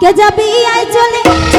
কে যাবি আই চলে?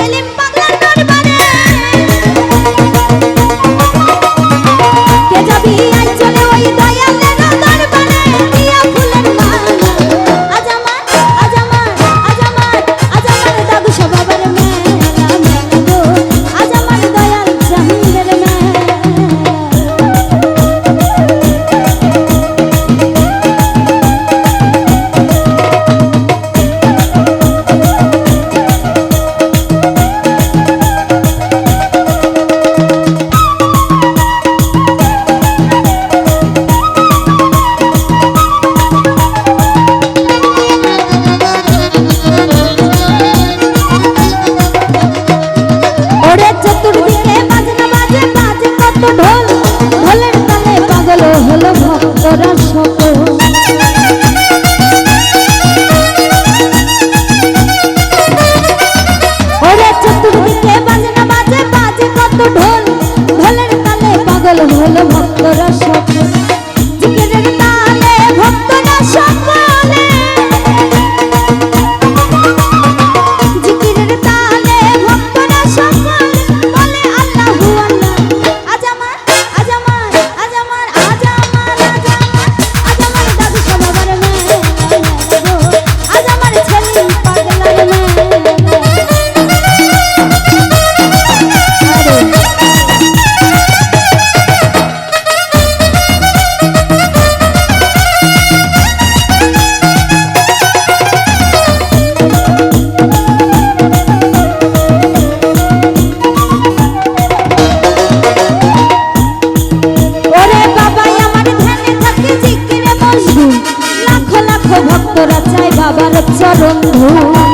বন্ধু।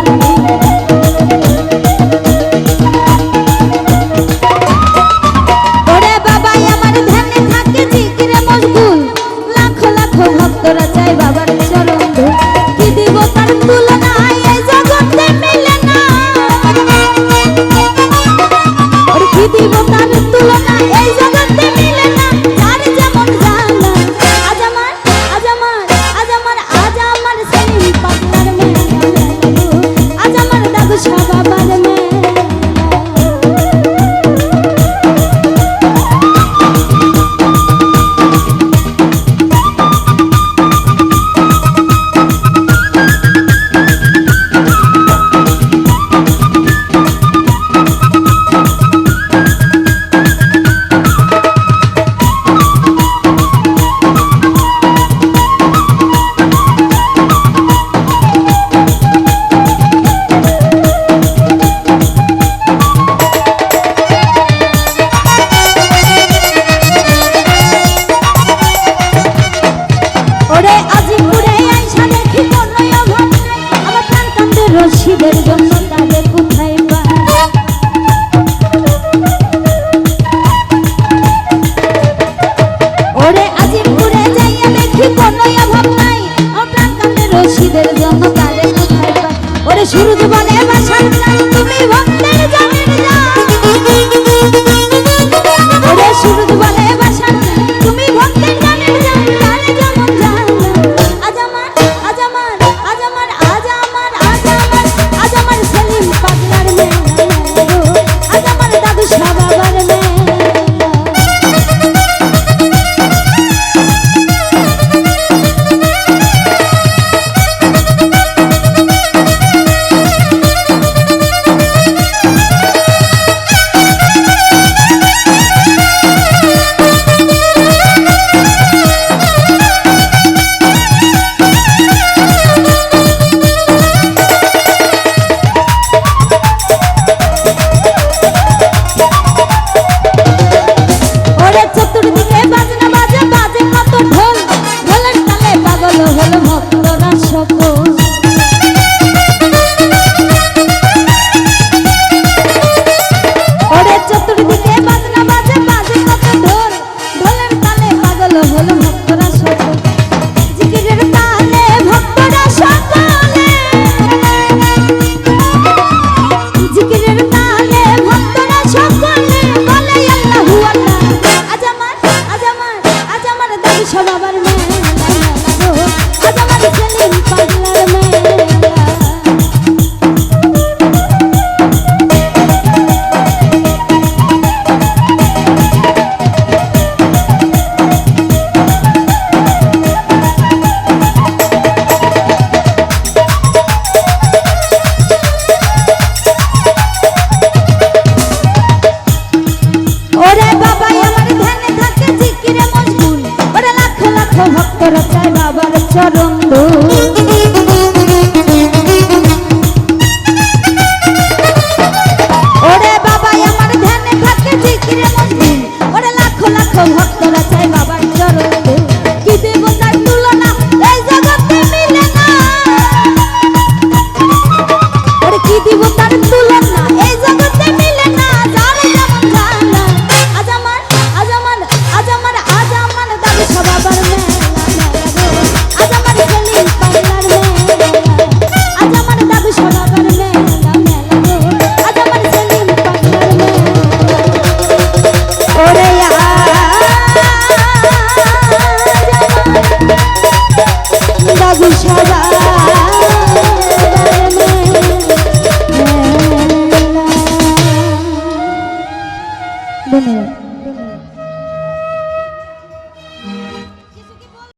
রশিদের জন্য তাদের কোথায় ওরে আজিমপুরে যাইয়া দেখি কোনো অভাব নাই ও প্রাণকান্তে বলে তুমি ভক্ত হলো মক্কা তোরা চাই বাবার চরণ ওরে বাবা আমার ধ্যানে থাকে জিকিরে মন্দির। ওরে লাখো লাখো ভক্তরা চাই বাবা।